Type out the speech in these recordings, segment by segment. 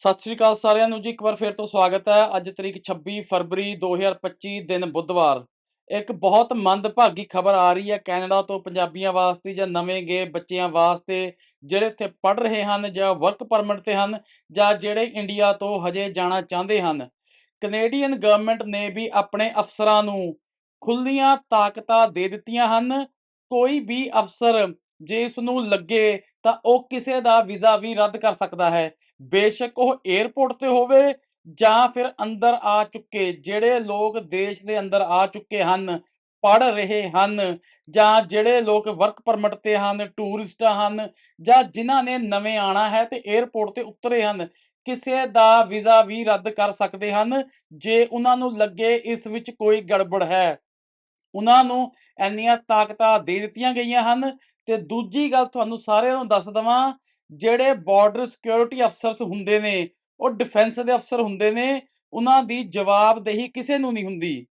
ਸਤਿ ਸ਼੍ਰੀ ਅਕਾਲ ਸਾਰਿਆਂ ਨੂੰ ਜੀ, ਇੱਕ ਵਾਰ ਫੇਰ ਤੋਂ ਸਵਾਗਤ ਹੈ। ਅੱਜ ਤਰੀਕ 26 ਫਰਵਰੀ 2025 ਦਿਨ ਬੁੱਧਵਾਰ। ਇੱਕ ਬਹੁਤ ਮੰਦਭਾਗੀ ਖਬਰ ਆ ਰਹੀ ਹੈ ਕੈਨੇਡਾ ਤੋਂ ਪੰਜਾਬੀਆਂ ਵਾਸਤੇ ਜਾਂ ਨਵੇਂ ਗਏ ਬੱਚਿਆਂ ਵਾਸਤੇ, ਜਿਹੜੇ ਇੱਥੇ ਪੜ ਰਹੇ ਹਨ ਜਾਂ ਵਰਕ ਪਰਮਿਟ ਤੇ ਹਨ ਜਾਂ ਜਿਹੜੇ ਇੰਡੀਆ ਤੋਂ ਹਜੇ ਜਾਣਾ ਚਾਹੁੰਦੇ ਹਨ। ਕੈਨੇਡੀਅਨ ਗਵਰਨਮੈਂਟ ਨੇ ਵੀ ਆਪਣੇ ਅਫਸਰਾਂ ਨੂੰ ਖੁੱਲੀਆਂ ਤਾਕਤਾਂ ਦੇ ਦਿੱਤੀਆਂ ਹਨ। ਕੋਈ ਵੀ ਅਫਸਰ ਜੇ ਇਸ ਨੂੰ ਲੱਗੇ ਤਾਂ ਉਹ ਕਿਸੇ ਦਾ ਵੀਜ਼ਾ ਵੀ ਰੱਦ ਕਰ ਸਕਦਾ ਹੈ। ਬੇਸ਼ੱਕ ਉਹ 에ਅਰਪੋਰਟ ਤੇ ਹੋਵੇ ਜਾਂ ਫਿਰ ਅੰਦਰ ਆ ਚੁੱਕੇ, ਜਿਹੜੇ ਲੋਕ ਦੇਸ਼ ਦੇ ਅੰਦਰ ਆ ਚੁੱਕੇ ਹਨ ਪੜ ਰਹੇ ਹਨ, ਜਾਂ ਜਿਹੜੇ ਲੋਕ ਵਰਕ ਪਰਮਿਟ ਤੇ ਹਨ ਟੂਰਿਸਟ ਹਨ, ਜਾਂ ਜਿਨ੍ਹਾਂ ਨੇ ਨਵੇਂ ਆਣਾ ਹੈ ਤੇ 에ਅਰਪੋਰਟ ਤੇ ਉਤਰੇ ਹਨ, ਕਿਸੇ ਦਾ ਵੀਜ਼ਾ ਵੀ ਰੱਦ ਕਰ ਸਕਦੇ ਹਨ, ਜੇ ਉਹਨਾਂ ਨੂੰ ਲੱਗੇ ਇਸ ਵਿੱਚ ਕੋਈ ਗੜਬੜ ਹੈ। ਉਹਨਾਂ ਨੂੰ ਇੰਨੀਆਂ ਤਾਕਤਾਂ ਦੇ ਦਿੱਤੀਆਂ ਗਈਆਂ ਹਨ। ਤੇ ਦੂਜੀ ਗੱਲ ਤੁਹਾਨੂੰ ਸਾਰਿਆਂ ਨੂੰ ਦੱਸ ਦਵਾਂ ਜਿਹੜੇ ਬਾਰਡਰ ਸਿਕਿਉਰਿਟੀ ਅਫਸਰਸ ਹੁੰਦੇ ਨੇ, ਉਹ ਡਿਫੈਂਸ ਦੇ ਅਫਸਰ ਹੁੰਦੇ ਨੇ, ਉਹਨਾਂ ਦੀ ਜਵਾਬਦੇਹੀ ਕਿਸੇ ਨੂੰ ਨਹੀਂ ਹੁੰਦੀ।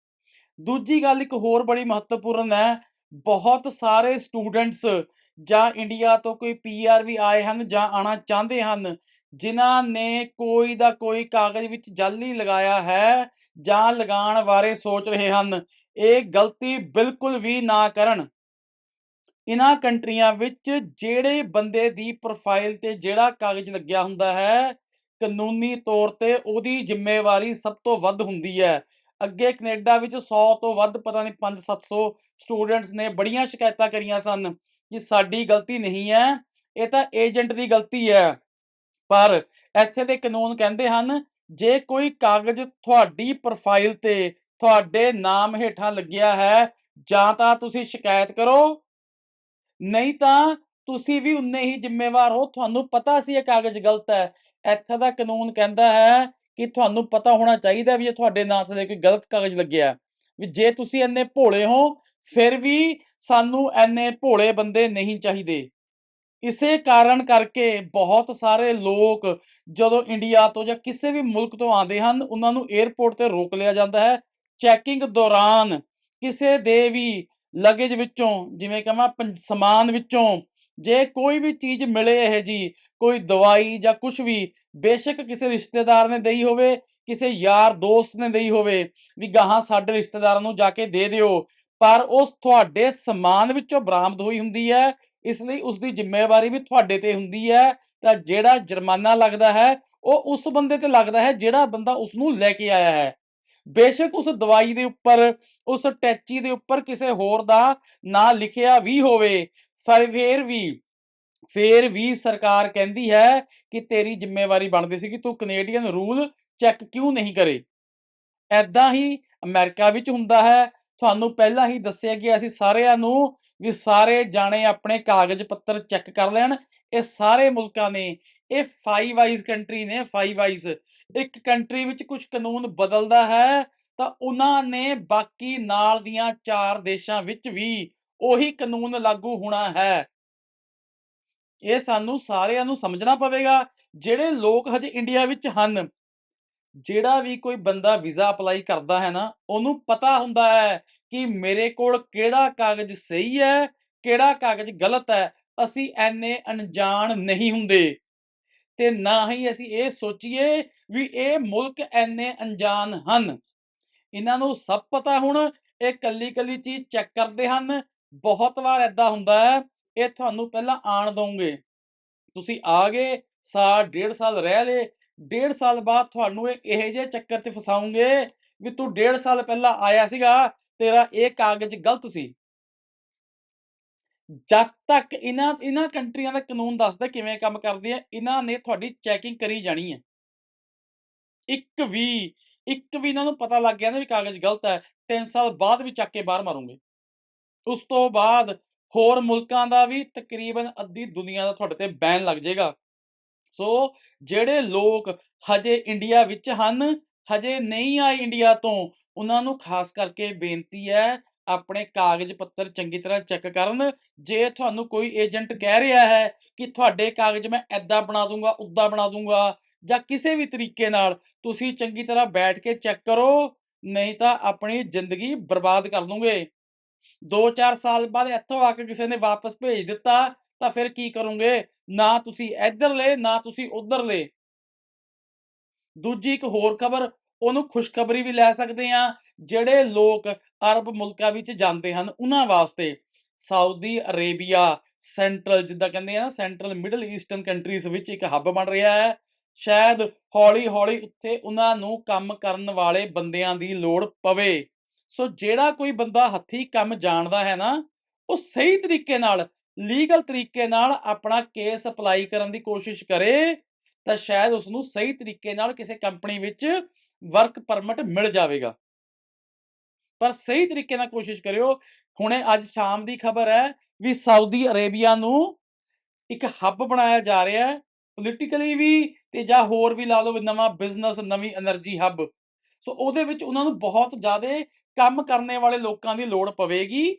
ਦੂਜੀ ਗੱਲ ਇੱਕ ਹੋਰ ਬੜੀ ਮਹੱਤਵਪੂਰਨ ਹੈ, ਬਹੁਤ ਸਾਰੇ ਸਟੂਡੈਂਟਸ ਜਾਂ ਇੰਡੀਆ ਤੋਂ ਕੋਈ ਪੀਆਰ ਵੀ ਆਏ ਹਨ ਜਾਂ ਆਣਾ ਚਾਹੁੰਦੇ ਹਨ, ਜਿਨ੍ਹਾਂ ਨੇ ਕੋਈ ਦਾ ਕੋਈ ਕਾਗਜ਼ ਵਿੱਚ ਜਾਲੀ ਲਗਾਇਆ ਹੈ ਜਾਂ ਲਗਾਉਣ ਬਾਰੇ ਸੋਚ ਰਹੇ ਹਨ। ਇਹ ਗਲਤੀ ਬਿਲਕੁਲ ਵੀ ਨਾ ਕਰਨ। ਇਹਨਾਂ ਕੰਟਰੀਆਂ ਵਿੱਚ ਜਿਹੜੇ ਬੰਦੇ ਦੀ ਪ੍ਰੋਫਾਈਲ ਤੇ ਜਿਹੜਾ ਕਾਗਜ਼ ਲੱਗਿਆ ਹੁੰਦਾ ਹੈ, ਕਾਨੂੰਨੀ ਤੌਰ ਤੇ ਉਹਦੀ ਜ਼ਿੰਮੇਵਾਰੀ ਸਭ ਤੋਂ ਵੱਧ ਹੁੰਦੀ ਹੈ। ਅੱਗੇ ਕੈਨੇਡਾ ਵਿੱਚ 100 ਤੋਂ ਵੱਧ ਪਤਾ ਨਹੀਂ 5-700 ਸਟੂਡੈਂਟਸ ਨੇ ਬੜੀਆਂ ਸ਼ਿਕਾਇਤਾਂ ਕਰੀਆਂ ਸਨ ਕਿ ਸਾਡੀ ਗਲਤੀ ਨਹੀਂ ਹੈ, ਇਹ ਤਾਂ ਏਜੰਟ ਦੀ ਗਲਤੀ ਹੈ। ਪਰ ਇੱਥੇ ਦੇ ਕਾਨੂੰਨ ਕਹਿੰਦੇ ਹਨ, ਜੇ ਕੋਈ ਕਾਗਜ਼ ਤੁਹਾਡੀ ਪ੍ਰੋਫਾਈਲ ਤੇ ਤੁਹਾਡੇ ਨਾਮ ਹੇਠਾਂ ਲੱਗਿਆ ਹੈ, ਜਾਂ ਤਾਂ ਤੁਸੀਂ ਸ਼ਿਕਾਇਤ ਕਰੋ ਨਹੀਂ ਤਾਂ ਤੁਸੀਂ ਵੀ ਉਨੇ ਹੀ ਜ਼ਿੰਮੇਵਾਰ ਹੋ। ਤੁਹਾਨੂੰ ਪਤਾ ਸੀ ਇਹ ਕਾਗਜ਼ ਗਲਤ ਹੈ। ਇੱਥੇ ਦਾ ਕਾਨੂੰਨ ਕਹਿੰਦਾ ਹੈ ਕਿ ਤੁਹਾਨੂੰ ਪਤਾ ਹੋਣਾ ਚਾਹੀਦਾ ਵੀ ਇਹ ਤੁਹਾਡੇ ਨਾਂ ਤੇ ਕੋਈ ਗਲਤ ਕਾਗਜ਼ ਲੱਗਿਆ ਵੀ ਜੇ ਤੁਸੀਂ ਇੰਨੇ ਭੋਲੇ ਹੋ, ਫਿਰ ਵੀ ਸਾਨੂੰ ਇੰਨੇ ਭੋਲੇ ਬੰਦੇ ਨਹੀਂ ਚਾਹੀਦੇ। ਇਸੇ ਕਾਰਨ ਕਰਕੇ ਬਹੁਤ ਸਾਰੇ ਲੋਕ ਜਦੋਂ ਇੰਡੀਆ ਤੋਂ ਜਾਂ ਕਿਸੇ ਵੀ ਮੁਲਕ ਤੋਂ ਆਉਂਦੇ ਹਨ, ਉਹਨਾਂ ਨੂੰ 에ਅਰਪੋਰਟ ਤੇ ਰੋਕ ਲਿਆ ਜਾਂਦਾ ਹੈ। ਚੈਕਿੰਗ ਦੌਰਾਨ ਕਿਸੇ ਦੇ ਵੀ ਲਗੇਜ ਵਿੱਚੋਂ, ਜਿਵੇਂ ਕਹਾਂ ਸਮਾਨ ਵਿੱਚੋਂ, ਜੇ ਕੋਈ ਵੀ ਚੀਜ਼ ਮਿਲੇ ਇਹ ਜੀ, ਕੋਈ ਦਵਾਈ ਜਾਂ ਕੁਝ ਵੀ, ਬੇਸ਼ੱਕ ਕਿਸੇ ਰਿਸ਼ਤੇਦਾਰ ਨੇ ਦੇਈ ਹੋਵੇ, ਕਿਸੇ ਯਾਰ ਦੋਸਤ ਨੇ ਦੇਈ ਹੋਵੇ, ਵੀ ਗਾਹਾਂ ਸਾਡੇ ਰਿਸ਼ਤੇਦਾਰਾਂ ਨੂੰ ਜਾ ਕੇ ਦੇ ਦਿਓ, ਪਰ ਉਸ ਤੁਹਾਡੇ ਸਮਾਨ ਵਿੱਚੋਂ ਬਰਾਮਦ ਹੋਈ ਹੁੰਦੀ ਹੈ, ਇਸ ਲਈ ਉਸ ਦੀ ਜ਼ਿੰਮੇਵਾਰੀ ਵੀ ਤੁਹਾਡੇ ਤੇ ਹੁੰਦੀ ਹੈ, ਤਾਂ ਜਿਹੜਾ ਜੁਰਮਾਨਾ ਲੱਗਦਾ ਹੈ, ਉਹ ਉਸ ਬੰਦੇ ਤੇ ਲੱਗਦਾ ਹੈ, ਜਿਹੜਾ ਬੰਦਾ ਉਸ ਨੂੰ ਲੈ ਕੇ ਆਇਆ ਹੈ। ਬੇਸ਼ੱਕ ਉਸ ਦਵਾਈ ਦੇ ਉੱਪਰ, ਉਸ ਟੈਚੀ ਦੇ ਉੱਪਰ ਕਿਸੇ ਹੋਰ ਦਾ ਨਾਂ ਲਿਖਿਆ ਵੀ ਹੋਵੇ, ਫੇਰ ਵੀ ਫੇਰ ਵੀ ਸਰਕਾਰ ਕਹਿੰਦੀ ਹੈ ਕਿ ਤੇਰੀ ਜ਼ਿੰਮੇਵਾਰੀ ਬਣਦੀ ਸੀ ਕਿ ਤੂੰ ਕੈਨੇਡੀਅਨ ਰੂਲ ਚੈੱਕ ਕਿਉਂ ਨਹੀਂ ਕਰੇ। ਐਦਾਂ ਹੀ ਅਮਰੀਕਾ ਵਿੱਚ ਹੁੰਦਾ ਹੈ। ਤੁਹਾਨੂੰ ਪਹਿਲਾਂ ਹੀ ਦੱਸਿਆ ਗਿਆ ਸੀ ਸਾਰਿਆਂ ਨੂੰ ਵੀ ਸਾਰੇ ਜਾਣੇ ਆਪਣੇ ਕਾਗਜ਼ ਪੱਤਰ ਚੈੱਕ ਕਰ ਲੈਣ। ਇਹ ਸਾਰੇ ਮੁਲਕਾਂ ਨੇ ਇਹ ਫਾਈਵ ਆਈਜ਼ ਕੰਟਰੀ ਨੇ ਫਾਈਵ ਆਈਜ਼ ਇੱਕ ਕੰਟਰੀ ਵਿੱਚ ਕੁਝ ਕਾਨੂੰਨ ਬਦਲਦਾ ਹੈ, ਤਾਂ ਉਹਨਾਂ ਨੇ ਬਾਕੀ ਨਾਲ ਦੀਆਂ ਚਾਰ ਦੇਸ਼ਾਂ ਵਿੱਚ ਵੀ ਉਹੀ ਕਾਨੂੰਨ ਲਾਗੂ ਹੋਣਾ ਹੈ। ਇਹ ਸਾਨੂੰ ਸਾਰਿਆਂ ਨੂੰ ਸਮਝਣਾ ਪਵੇਗਾ, ਜਿਹੜੇ ਲੋਕ ਹਜੇ ਇੰਡੀਆ ਵਿੱਚ ਹਨ, ਜਿਹੜਾ ਵੀ ਕੋਈ ਬੰਦਾ ਵੀਜ਼ਾ ਅਪਲਾਈ ਕਰਦਾ ਹੈ ਨਾ, ਉਹਨੂੰ ਪਤਾ ਹੁੰਦਾ ਹੈ ਕਿ ਮੇਰੇ ਕੋਲ ਕਿਹੜਾ ਕਾਗਜ਼ ਸਹੀ ਹੈ, ਕਿਹੜਾ ਕਾਗਜ਼ ਗਲਤ ਹੈ। ਅਸੀਂ ਐਨੇ ਅਣਜਾਣ ਨਹੀਂ ਹੁੰਦੇ। ਤੇ ਨਾ ਹੀ ਅਸੀਂ ਇਹ ਸੋਚੀਏ ਵੀ ਇਹ ਮੁਲਕ ਐਨੇ ਅਣਜਾਣ ਹਨ। ਇਹਨਾਂ ਨੂੰ ਸਭ ਪਤਾ ਹੁਣ, ਇਹ ਕੱਲੀ ਕੱਲੀ ਚੀਜ਼ ਚੈੱਕ ਕਰਦੇ ਹਨ। ਬਹੁਤ ਵਾਰ ਐਦਾਂ ਹੁੰਦਾ ਹੈ, ਇਹ ਤੁਹਾਨੂੰ ਪਹਿਲਾਂ ਆਣ ਦੋਗੇ ਤੁਸੀਂ ਆ ਗਏ, ਸਾਲ, ਡੇਢ ਸਾਲ ਰਹਿ ਲਏ, ਡੇਢ ਸਾਲ ਬਾਅਦ ਤੁਹਾਨੂੰ ਇਹ ਇਹੋ ਜਿਹੇ ਚੱਕਰ 'ਚ ਫਸਾਉਂਗੇ ਵੀ ਤੂੰ ਡੇਢ ਸਾਲ ਪਹਿਲਾਂ ਆਇਆ ਸੀਗਾ, ਤੇਰਾ ਇਹ ਕਾਗਜ਼ ਗਲਤ ਸੀ। ਜਦ ਤੱਕ ਇਹਨਾਂ ਇਹਨਾਂ ਕੰਟਰੀਆਂ ਦਾ ਕਾਨੂੰਨ ਦੱਸਦਾ ਕਿਵੇਂ ਕੰਮ ਕਰਦੇ ਆ, ਇਹਨਾਂ ਨੇ ਤੁਹਾਡੀ ਚੈਕਿੰਗ ਕਰੀ ਜਾਣੀ ਹੈ ਇੱਕ ਵੀ ਇੱਕ ਵੀ ਇਹਨਾਂ ਨੂੰ ਪਤਾ ਲੱਗ ਗਿਆ ਨਾ ਵੀ ਕਾਗਜ਼ ਗਲਤ ਹੈ 3 ਸਾਲ ਬਾਅਦ ਵੀ ਚੱਕ ਕੇ ਬਾਹਰ ਮਾਰੂਗੇ। ਉਸ ਤੋਂ ਬਾਅਦ ਹੋਰ ਮੁਲਕਾਂ ਦਾ ਵੀ ਤਕਰੀਬਨ ਅੱਧੀ ਦੁਨੀਆ ਦਾ ਤੁਹਾਡੇ ਤੇ ਬੈਨ ਲੱਗ ਜਾਏਗਾ। ਸੋ ਜਿਹੜੇ ਲੋਕ ਹਜੇ ਇੰਡੀਆ ਵਿੱਚ ਹਨ, ਹਜੇ ਨਹੀਂ ਆਏ ਇੰਡੀਆ ਤੋਂ, ਉਹਨਾਂ ਨੂੰ ਖਾਸ ਕਰਕੇ ਬੇਨਤੀ ਹੈ ਆਪਣੇ ਕਾਗਜ਼ ਪੱਤਰ ਚੰਗੀ ਤਰ੍ਹਾਂ ਚੈੱਕ ਕਰਨ। ਜੇ ਤੁਹਾਨੂੰ ਕੋਈ ਏਜੰਟ ਕਹਿ ਰਿਹਾ ਹੈ ਕਿ ਤੁਹਾਡੇ ਕਾਗਜ਼ ਮੈਂ ਐਦਾਂ ਬਣਾ ਦੂੰਗਾ ਉੱਦਾਂ ਬਣਾ ਦੂੰਗਾ ਜਾਂ ਕਿਸੇ ਵੀ ਤਰੀਕੇ ਨਾਲ ਤੁਸੀਂ ਚੰਗੀ ਤਰ੍ਹਾਂ ਬੈਠ ਕੇ ਚੈੱਕ ਕਰੋ, ਨਹੀਂ ਤਾਂ ਆਪਣੀ ਜ਼ਿੰਦਗੀ ਬਰਬਾਦ ਕਰ ਦੂੰਗੇ। 2-4 ਸਾਲ ਬਾਅਦ ਇੱਥੋਂ ਆ ਕੇ ਕਿਸੇ ਨੇ ਵਾਪਸ ਭੇਜ ਦਿੱਤਾ ਤਾਂ ਫਿਰ ਕੀ ਕਰੋਗੇ? ਨਾ ਤੁਸੀਂ ਇੱਧਰ ਲੈ ਨਾ ਤੁਸੀਂ ਉੱਧਰ ਲੈ ਦੂਜੀ ਇੱਕ ਹੋਰ ਖਬਰ ਉਹਨੂੰ ਖੁਸ਼ਖਬਰੀ ਵੀ ਲੈ ਸਕਦੇ ਆ ਜਿਹੜੇ ਲੋਕ ਅਰਬ ਮੁਲਕਾਂ ਵਿੱਚ ਜਾਂਦੇ ਹਨ, ਉਹਨਾਂ ਵਾਸਤੇ ਸਾਊਦੀ ਅਰੇਬੀਆ, ਸੈਂਟਰਲ ਜਿੱਦਾਂ ਕਹਿੰਦੇ ਆ ਨਾ, ਸੈਂਟਰਲ ਮਿਡਲ ਈਸਟਰਨ ਕੰਟਰੀਜ਼ ਵਿੱਚ ਇੱਕ ਹੱਬ ਬਣ ਰਿਹਾ ਹੈ। ਸ਼ਾਇਦ ਹੌਲੀ ਹੌਲੀ ਉੱਥੇ ਉਹਨਾਂ ਨੂੰ ਕੰਮ ਕਰਨ ਵਾਲੇ ਬੰਦਿਆਂ ਦੀ ਲੋੜ ਪਵੇ। ਸੋ ਜਿਹੜਾ ਕੋਈ ਬੰਦਾ ਹੱਥੀ ਕੰਮ ਜਾਣਦਾ ਹੈ ਨਾ, ਉਹ ਸਹੀ ਤਰੀਕੇ ਨਾਲ, ਲੀਗਲ ਤਰੀਕੇ ਨਾਲ ਆਪਣਾ ਕੇਸ ਅਪਲਾਈ ਕਰਨ ਦੀ ਕੋਸ਼ਿਸ਼ ਕਰੇ, ਤਾਂ ਸ਼ਾਇਦ ਉਸ ਨੂੰ ਸਹੀ ਤਰੀਕੇ ਨਾਲ ਕਿਸੇ ਕੰਪਨੀ ਵਿੱਚ ਵਰਕ ਪਰਮਿਟ ਮਿਲ ਜਾਵੇਗਾ। ਪਰ ਸਹੀ ਤਰੀਕੇ ਨਾਲ ਕੋਸ਼ਿਸ਼ ਕਰਿਓ। ਹੁਣੇ ਅੱਜ ਸ਼ਾਮ ਦੀ ਖਬਰ ਹੈ ਵੀ ਸਾਊਦੀ ਅਰੇਬੀਆ ਨੂੰ ਇੱਕ ਹੱਬ ਬਣਾਇਆ ਜਾ ਰਿਹਾ ਹੈ। ਪੋਲੀਟੀਕਲੀ ਵੀ ਤੇ ਜਾਂ ਹੋਰ ਵੀ ਲਾ ਲਓ ਨਵਾਂ ਬਿਜ਼ਨਸ ਨਵੀਂ એનર્ਜੀ ਹੱਬ ਸੋ ਉਹਦੇ ਵਿੱਚ ਉਹਨਾਂ ਨੂੰ ਬਹੁਤ ਜ਼ਿਆਦਾ ਕੰਮ ਕਰਨੇ ਵਾਲੇ ਲੋਕਾਂ ਦੀ ਲੋੜ ਪਵੇਗੀ।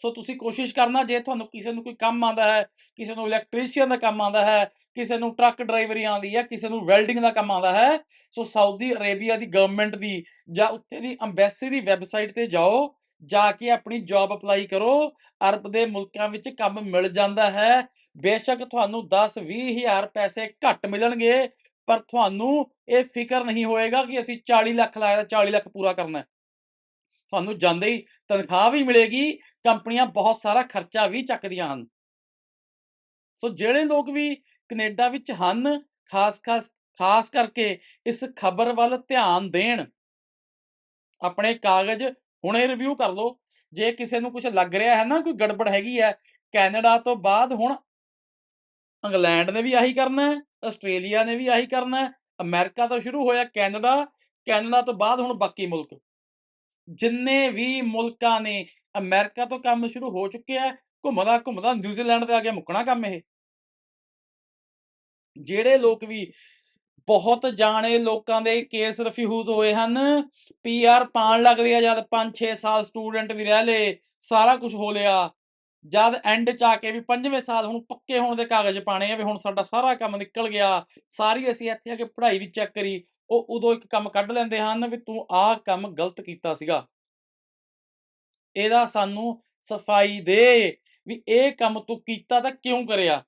ਸੋ ਤੁਸੀਂ ਕੋਸ਼ਿਸ਼ ਕਰਨਾ, ਜੇ ਤੁਹਾਨੂੰ ਕਿਸੇ ਨੂੰ ਕੋਈ ਕੰਮ ਆਂਦਾ ਹੈ, ਕਿਸੇ ਨੂੰ ਇਲੈਕਟ੍ਰੀਸ਼ੀਅਨ ਦਾ ਕੰਮ ਆਂਦਾ ਹੈ, ਕਿਸੇ ਨੂੰ ਟਰੱਕ ਡਰਾਈਵਰੀ ਆਂਦੀ ਹੈ, ਕਿਸੇ ਨੂੰ ਵੈਲਡਿੰਗ ਦਾ ਕੰਮ ਆਂਦਾ ਹੈ, ਸੋ ਸਾਊਦੀ ਅਰੇਬੀਆ ਦੀ ਗਵਰਨਮੈਂਟ ਦੀ ਜਾਂ ਉੱਥੇ ਦੀ ਅੰਬੈਸੀ ਦੀ ਵੈਬਸਾਈਟ ਤੇ ਜਾਓ, ਜਾ ਕੇ ਆਪਣੀ ਜੌਬ ਅਪਲਾਈ ਕਰੋ, ਅਰਬ ਦੇ ਮੁਲਕਾਂ ਵਿੱਚ ਕੰਮ ਮਿਲ ਜਾਂਦਾ ਹੈ। ਬੇਸ਼ੱਕ ਤੁਹਾਨੂੰ 10 20000 ਪੈਸੇ ਘੱਟ ਮਿਲਣਗੇ, ਪਰ ਤੁਹਾਨੂੰ ਇਹ ਫਿਕਰ ਨਹੀਂ ਹੋਏਗਾ ਕਿ ਅਸੀਂ 40 ਲੱਖ ਲਾਇਆ ਤਾਂ 40 ਲੱਖ ਪੂਰਾ ਕਰਨਾ ਤੁਹਾਨੂੰ ਜਾਂਦੇ ਹੀ ਤਨਖਾਹ ਵੀ ਮਿਲੇਗੀ, ਕੰਪਨੀਆਂ ਬਹੁਤ ਸਾਰਾ ਖਰਚਾ ਵੀ ਚੱਕਦੀਆਂ ਹਨ। ਸੋ ਜਿਹੜੇ ਲੋਕ ਵੀ ਕੈਨੇਡਾ ਵਿੱਚ ਹਨ, ਖਾਸ ਖਾਸ ਖਾਸ ਕਰਕੇ ਇਸ ਖਬਰ ਵੱਲ ਧਿਆਨ ਦੇਣ, ਆਪਣੇ ਕਾਗਜ਼ ਹੁਣੇ ਰਿਵਿਊ ਕਰ ਲਓ। ਜੇ ਕਿਸੇ ਨੂੰ ਕੁਝ ਲੱਗ ਰਿਹਾ ਹੈ ਨਾ, ਕੋਈ ਗੜਬੜ ਹੈਗੀ ਹੈ, ਕੈਨੇਡਾ ਤੋਂ ਬਾਅਦ ਹੁਣ ਇੰਗਲੈਂਡ ਨੇ ਵੀ ਆਹੀ ਕਰਨਾ ਹੈ, ਆਸਟ੍ਰੇਲੀਆ ਨੇ ਵੀ ਆਹੀ ਕਰਨਾ ਹੈ, ਅਮਰੀਕਾ ਤੋਂ ਸ਼ੁਰੂ ਹੋਇਆ ਕੈਨੇਡਾ ਕੈਨੇਡਾ ਤੋਂ ਬਾਅਦ ਹੁਣ ਬਾਕੀ ਮੁਲਕ। ਜਿੰਨੇ ਵੀ ਮੁਲਕਾਂ ਨੇ ਅਮਰੀਕਾ ਤੋਂ ਕੰਮ ਸ਼ੁਰੂ ਹੋ ਚੁੱਕਿਆ ਘੁੰਮਦਾ ਘੁੰਮਦਾ ਨਿਊਜ਼ੀਲੈਂਡ ਤੇ ਆ ਕੇ ਮੁੱਕਣਾ ਕੰਮ ਇਹ। ਜਿਹੜੇ ਲੋਕ ਵੀ ਬਹੁਤ ਜਾਣੇ ਲੋਕਾਂ ਦੇ ਕੇਸ ਰਿਫਿਊਜ਼ ਹੋਏ ਹਨ ਪੀਆਰ ਪਾਣ ਲੱਗਦੇ ਆ ਜਦ 5-6 ਸਾਲ ਸਟੂਡੈਂਟ ਵੀ ਰਹਿ ਲਏ, ਸਾਰਾ ਕੁਝ ਹੋ ਲਿਆ। ਜਦ ਐਂਡ ਚ ਆ ਕੇ ਵੀ ਪੰਜਵੇਂ ਸਾਲ ਹੁਣ ਪੱਕੇ ਹੋਣ ਦੇ ਕਾਗਜ਼ ਪਾਣੇ ਆ ਵੀ ਹੁਣ ਸਾਡਾ ਸਾਰਾ ਕੰਮ ਨਿਕਲ ਗਿਆ, ਸਾਰੀ ਅਸੀਂ ਇੱਥੇ ਆ ਕੇ ਪੜ੍ਹਾਈ ਵੀ ਚੈੱਕ ਕਰੀ, ਉਹ ਉਦੋਂ ਇੱਕ ਕੰਮ ਕੱਢ ਲੈਂਦੇ ਹਨ ਵੀ ਤੂੰ ਆਹ ਕੰਮ ਗਲਤ ਕੀਤਾ ਸੀਗਾ। ਇਹਦਾ ਸਾਨੂੰ ਸਫ਼ਾਈ ਦੇ ਵੀ ਇਹ ਕੰਮ ਤੂੰ ਕੀਤਾ ਤਾਂ ਕਿਉਂ ਕਰਿਆ?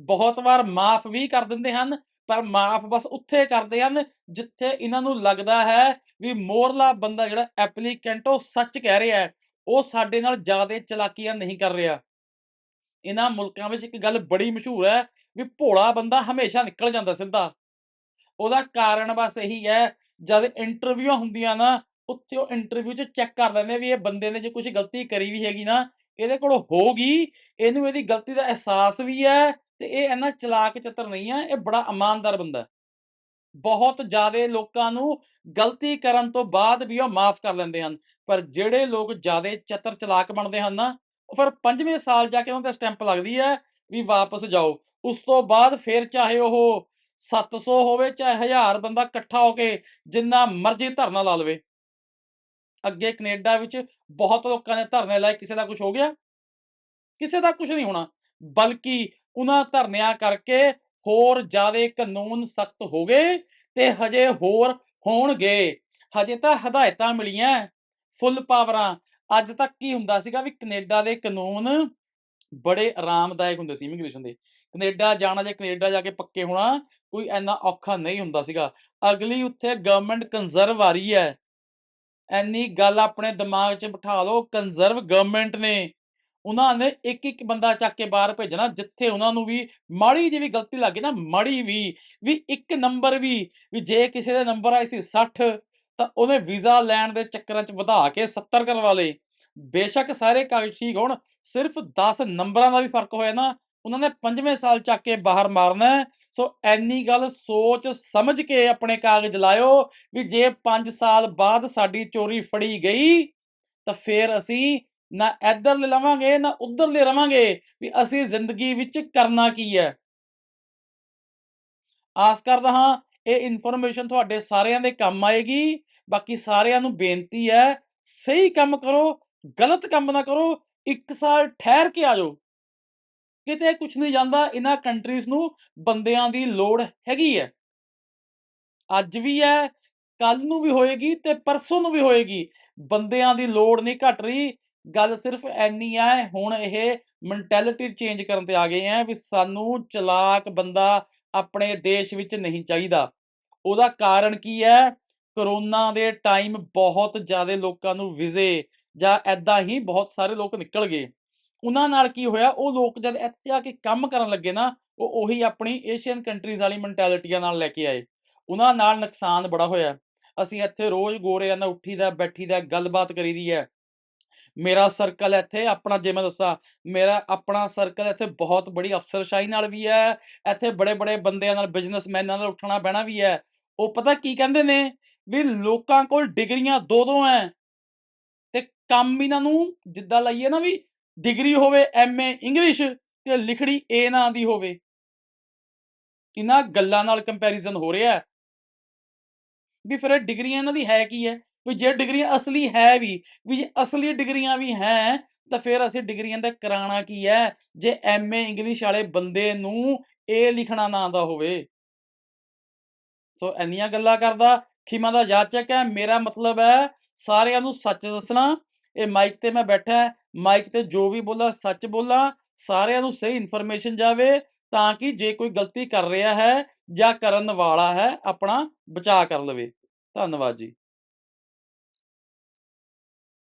ਬਹੁਤ ਵਾਰ ਮਾਫ ਵੀ ਕਰ ਦਿੰਦੇ ਹਨ, ਪਰ ਮਾਫ ਬਸ ਉੱਥੇ ਕਰਦੇ ਹਨ ਜਿੱਥੇ ਇਹਨਾਂ ਨੂੰ ਲੱਗਦਾ ਹੈ ਵੀ ਮੋਰਲਾ ਬੰਦਾ ਜਿਹੜਾ ਐਪਲੀਕੈਂਟ ਉਹ ਸੱਚ ਕਹਿ ਰਿਹਾ ਹੈ। ਉਹ ਸਾਡੇ ਨਾਲ ਜ਼ਿਆਦਾ ਚਲਾਕੀਆਂ ਨਹੀਂ ਕਰ ਰਿਹਾ। ਇਹਨਾਂ ਮੁਲਕਾਂ ਵਿੱਚ ਇੱਕ ਗੱਲ ਬੜੀ ਮਸ਼ਹੂਰ ਹੈ ਵੀ ਭੋਲਾ ਬੰਦਾ ਹਮੇਸ਼ਾ ਨਿਕਲ ਜਾਂਦਾ ਸਿੱਧਾ। ਉਹਦਾ ਕਾਰਨ ਬਸ ਇਹੀ ਹੈ, ਜਦ ਇੰਟਰਵਿਊ ਹੁੰਦੀਆਂ ਨਾ, ਉੱਥੇ ਉਹ ਇੰਟਰਵਿਊ 'ਚ ਚੈੱਕ ਕਰ ਲੈਂਦੇ ਵੀ ਇਹ ਬੰਦੇ ਨੇ ਜੇ ਕੁਝ ਗਲਤੀ ਕਰੀ ਵੀ ਹੈਗੀ ਨਾ, ਇਹਦੇ ਕੋਲ ਹੋਗੀ ਇਹਨੂੰ ਇਹਦੀ ਗਲਤੀ ਦਾ ਅਹਿਸਾਸ ਵੀ ਹੈ ਤੇ ਇਹ ਇੰਨਾ ਚਲਾਕ ਚਤਰ ਨਹੀਂ ਹੈ, ਇਹ ਬੜਾ ਇਮਾਨਦਾਰ ਬੰਦਾ ਬਹੁਤ ਜ਼ਿਆਦਾ ਲੋਕਾਂ ਨੂੰ ਗਲਤੀ ਕਰਨ ਤੋਂ ਬਾਅਦ ਵੀ ਉਹ ਮਾਫ ਕਰ ਲੈਂਦੇ ਹਨ। ਪਰ ਜਿਹੜੇ ਲੋਕ ਜ਼ਿਆਦਾ ਚਤਰ ਚਲਾਕ ਬਣਦੇ ਹਨ ਨਾ, ਉਹ ਫਿਰ ਪੰਜਵੇਂ ਸਾਲ ਜਾ ਕੇ ਉਹਨਾਂ ਤੇ ਸਟੈਂਪ ਲੱਗਦੀ ਹੈ ਵੀ ਵਾਪਸ ਜਾਓ। ਉਸ ਤੋਂ ਬਾਅਦ ਫਿਰ ਚਾਹੇ ਉਹ 700 ਹੋਵੇ ਚਾਹੇ 1000 ਬੰਦਾ ਇਕੱਠਾ ਹੋ ਕੇ ਜਿੰਨਾ ਮਰਜ਼ੀ ਧਰਨਾ ਲਾ ਲਵੇ। ਅੱਗੇ ਕੈਨੇਡਾ ਵਿੱਚ ਬਹੁਤ ਲੋਕਾਂ ਨੇ ਧਰਨੇ ਲਾਏ, ਕਿਸੇ ਦਾ ਕੁਝ ਹੋ ਗਿਆ? ਕਿਸੇ ਦਾ ਕੁਝ ਨਹੀਂ ਹੋਣਾ। ਬਲਕਿ ਉਹਨਾਂ ਧਰਨਿਆਂ ਕਰਕੇ ਹੋਰ ਜ਼ਿਆਦਾ ਕਾਨੂੰਨ ਸਖਤ ਹੋ ਗਏ ਤੇ ਹਜੇ ਹੋਰ ਹੋਣਗੇ। ਹਜੇ ਤਾਂ ਹਦਾਇਤਾਂ ਮਿਲੀਆਂ। ਫੁੱਲ ਪਾਵਰਾਂ, ਅੱਜ ਤੱਕ ਕੀ ਹੁੰਦਾ ਸੀਗਾ ਵੀ ਕੈਨੇਡਾ ਦੇ ਕਾਨੂੰਨ ਬੜੇ ਆਰਾਮਦਾਇਕ ਹੁੰਦੇ ਸੀ ਇਮੀਗ੍ਰੇਸ਼ਨ ਦੇ। ਕੈਨੇਡਾ ਜਾਣਾ ਜਾਂ ਕੈਨੇਡਾ ਜਾ ਕੇ ਪੱਕੇ ਹੋਣਾ ਕੋਈ ਐਨਾ ਔਖਾ ਨਹੀਂ ਹੁੰਦਾ ਸੀਗਾ। ਅਗਲੀ ਉੱਥੇ ਗਵਰਨਮੈਂਟ ਕੰਜ਼ਰਵ ਆ ਰਹੀ ਹੈ। ਐਨੀ ਗੱਲ ਆਪਣੇ ਦਿਮਾਗ 'ਚ ਬਿਠਾ ਲਓ ਕੰਜ਼ਰਵ ਗਵਰਨਮੈਂਟ ਨੇ ਉਹਨਾਂ ਨੇ ਇੱਕ ਇੱਕ ਬੰਦਾ ਚੱਕ ਕੇ ਬਾਹਰ ਭੇਜਣਾ, ਜਿੱਥੇ ਉਹਨਾਂ ਨੂੰ ਵੀ ਮਾੜੀ ਜਿਹੀ ਵੀ ਗਲਤੀ ਲੱਗੇ ਨਾ, ਮਾੜੀ ਵੀ ਵੀ ਇੱਕ ਨੰਬਰ ਵੀ ਵੀ ਜੇ ਕਿਸੇ ਦੇ ਨੰਬਰ ਆਏ ਸੀ 60 ਤਾਂ ਉਹਨੇ ਵੀਜ਼ਾ ਲੈਣ ਦੇ ਚੱਕਰਾਂ 'ਚ ਵਧਾ ਕੇ 70 ਕਰਵਾ ਲਏ। ਬੇਸ਼ੱਕ ਸਾਰੇ ਕਾਗਜ਼ ਠੀਕ ਹੋਣ, ਸਿਰਫ 10 ਨੰਬਰਾਂ ਦਾ ਵੀ ਫ਼ਰਕ ਹੋਇਆ ਨਾ, ਉਹਨਾਂ ਨੇ ਪੰਜਵੇਂ ਸਾਲ ਚੱਕ ਕੇ ਬਾਹਰ ਮਾਰਨਾ ਸੋ ਐਨੀ ਗੱਲ ਸੋਚ ਸਮਝ ਕੇ ਆਪਣੇ ਕਾਗਜ਼ ਲਾਇਓ, ਵੀ ਜੇ 5 ਸਾਲ ਬਾਅਦ ਸਾਡੀ ਚੋਰੀ ਫੜੀ ਗਈ, ਤਾਂ ਫੇਰ ਅਸੀਂ ਨਾ ਇੱਧਰਲੇ ਲਵਾਂਗੇ, ਨਾ ਉੱਧਰਲੇ ਰਵਾਂਗੇ ਵੀ ਅਸੀਂ ਜ਼ਿੰਦਗੀ ਵਿੱਚ ਕਰਨਾ ਕੀ ਹੈ। ਆਸ ਕਰਦਾ ਹਾਂ ਇਹ ਇਨਫੋਰਮੇਸ਼ਨ ਤੁਹਾਡੇ ਸਾਰਿਆਂ ਦੇ ਕੰਮ ਆਏਗੀ, ਬਾਕੀ ਸਾਰਿਆਂ ਨੂੰ ਬੇਨਤੀ ਹੈ, ਸਹੀ ਕੰਮ ਕਰੋ, ਗਲਤ ਕੰਮ ਨਾ ਕਰੋ, ਇੱਕ ਸਾਲ ਠਹਿਰ ਕੇ ਆ ਜਾਓ। ਕਿਤੇ ਕੁਝ ਨਹੀਂ ਜਾਂਦਾ, ਇਹਨਾਂ ਕੰਟਰੀਜ਼ ਨੂੰ ਬੰਦਿਆਂ ਦੀ ਲੋੜ ਹੈਗੀ ਹੈ। ਅੱਜ ਵੀ ਹੈ ਕੱਲ ਨੂੰ ਵੀ ਹੋਏਗੀ ਤੇ ਪਰਸੋਂ ਨੂੰ ਵੀ ਹੋਏਗੀ। ਬੰਦਿਆਂ ਦੀ ਲੋੜ ਨਹੀਂ ਘਟ ਰਹੀ ਗੱਲ ਸਿਰਫ ਐਨੀ ਹੈ ਹੁਣ ਇਹ ਮੈਂਟੈਲਿਟੀ ਚੇਂਜ ਕਰਨ ਤੇ ਆ ਗਏ ਆ ਵੀ ਸਾਨੂੰ ਚਲਾਕ ਬੰਦਾ ਆਪਣੇ ਦੇਸ਼ ਵਿੱਚ ਨਹੀਂ ਚਾਹੀਦਾ। ਉਹਦਾ ਕਾਰਨ ਕੀ ਹੈ? ਕਰੋਨਾ ਦੇ ਟਾਈਮ ਬਹੁਤ ਜ਼ਿਆਦਾ ਲੋਕਾਂ ਨੂੰ ਵਿਜ਼ੇ ਜਾਂ ਐਦਾਂ ਹੀ ਬਹੁਤ ਸਾਰੇ ਲੋਕ ਨਿਕਲ ਗਏ। ਉਹਨਾਂ ਨਾਲ ਕੀ ਹੋਇਆ? ਉਹ ਲੋਕ ਜਦ ਇੱਥੇ ਆ ਕੇ ਕੰਮ ਕਰਨ ਲੱਗੇ ਨਾ, ਉਹ ਉਹੀ ਆਪਣੀ ਏਸ਼ੀਅਨ ਕੰਟਰੀਜ਼ ਵਾਲੀ ਮੈਂਟੈਲਿਟੀਆਂ ਨਾਲ ਲੈ ਕੇ ਆਏ। ਉਹਨਾਂ ਨਾਲ ਨੁਕਸਾਨ ਬੜਾ ਹੋਇਆ। ਅਸੀਂ ਇੱਥੇ ਰੋਜ਼ ਗੋਰਿਆਂ ਨਾਲ ਉੱਠੀਦਾ ਬੈਠੀਦਾ ਗੱਲਬਾਤ ਕਰੀਦੀ ਹੈ। ਮੇਰਾ ਸਰਕਲ ਇੱਥੇ, ਆਪਣਾ ਜੇ ਮੈਂ ਦੱਸਾਂ, ਮੇਰਾ, ਆਪਣਾ ਸਰਕਲ ਇੱਥੇ ਬਹੁਤ ਬੜੀ ਅਫਸਰਸ਼ਾਹੀ ਨਾਲ ਵੀ ਹੈ, ਇੱਥੇ ਬੜੇ ਬੜੇ ਬੰਦਿਆਂ ਨਾਲ ਬਿਜ਼ਨਸਮੈਨਾਂ ਨਾਲ ਉੱਠਣਾ ਬਹਿਣਾ ਵੀ ਹੈ। ਉਹ ਪਤਾ ਕੀ ਕਹਿੰਦੇ ਨੇ? ਵੀ ਲੋਕਾਂ ਕੋਲ ਡਿਗਰੀਆਂ ਦੋ ਦੋ ਐ ਤੇ ਕੰਮ ਇਹਨਾਂ ਨੂੰ ਜਿੱਦਾਂ ਲਈਏ ਨਾ ਵੀ ਡਿਗਰੀ ਹੋਵੇ ਐਮਏ ਇੰਗਲਿਸ਼ ਤੇ ਲਿਖੜੀ ਏ ਨਾਂ ਦੀ ਹੋਵੇ। ਇਹਨਾਂ ਗੱਲਾਂ ਨਾਲ ਕੰਪੈਰੀਜ਼ਨ ਹੋ ਰਿਹਾ। ਵੀ ਫਿਰ ਡਿਗਰੀਆਂ ਇਹਨਾਂ ਦੀ ਹੈ ਕੀ ਹੈ? ਵੀ ਜੇ ਡਿਗਰੀਆਂ ਅਸਲੀ ਹੈ ਵੀ ਵੀ ਜੇ ਅਸਲੀ ਡਿਗਰੀਆਂ ਵੀ ਹੈ, ਤਾਂ ਫਿਰ ਅਸੀਂ ਡਿਗਰੀਆਂ ਦਾ ਕਰਾਣਾ ਕੀ ਹੈ? ਜੇ ਐਮਏ ਇੰਗਲਿਸ਼ ਵਾਲੇ ਬੰਦੇ ਨੂੰ ਇਹ ਲਿਖਣਾ ਨਾ ਆਉਂਦਾ ਹੋਵੇ। ਸੋ ਇੰਨੀਆਂ ਗੱਲਾਂ ਕਰਦਾ, ਖਿਮਾ ਦਾ ਜਾਚਕ ਹੈ, ਮੇਰਾ ਮਤਲਬ ਹੈ ਸਾਰਿਆਂ ਨੂੰ ਸੱਚ ਦੱਸਣਾ। ਇਹ ਮਾਈਕ ਤੇ ਮੈਂ ਬੈਠਾ ਮਾਈਕ ਤੇ ਜੋ ਵੀ ਬੋਲਾਂ, ਸੱਚ ਬੋਲਾਂ, ਸਾਰਿਆਂ ਨੂੰ ਸਹੀ ਇਨਫੋਰਮੇਸ਼ਨ ਜਾਵੇ, ਤਾਂ ਕਿ ਜੇ ਕੋਈ ਗਲਤੀ ਕਰ ਰਿਹਾ ਹੈ ਜਾਂ ਕਰਨ ਵਾਲਾ ਹੈ, ਆਪਣਾ ਬਚਾਅ ਕਰ ਲਵੇ। ਧੰਨਵਾਦ ਜੀ।